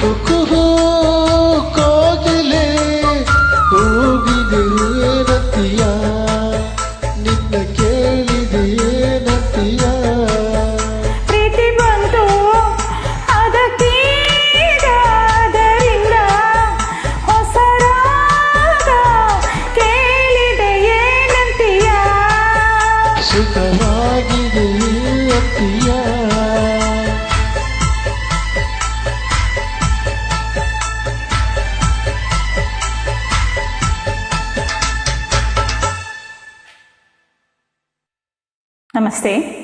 ಹುಡುಕುದು ಕೋಗಿಲೆ ಹೋಗಿದೆ ನತಿಯ ನಿನ್ನ ಕೇಳಿದೆ ನತಿಯ ಪ್ರೀತಿ ಬಂತು ಅದಕ್ಕಿಂದ ಹೊಸ ಕೇಳಿದೆ ಏನಂತೀಯ? ಸುಖವಾಗಿದೆ ಅತ್ತಿಯ Namastê!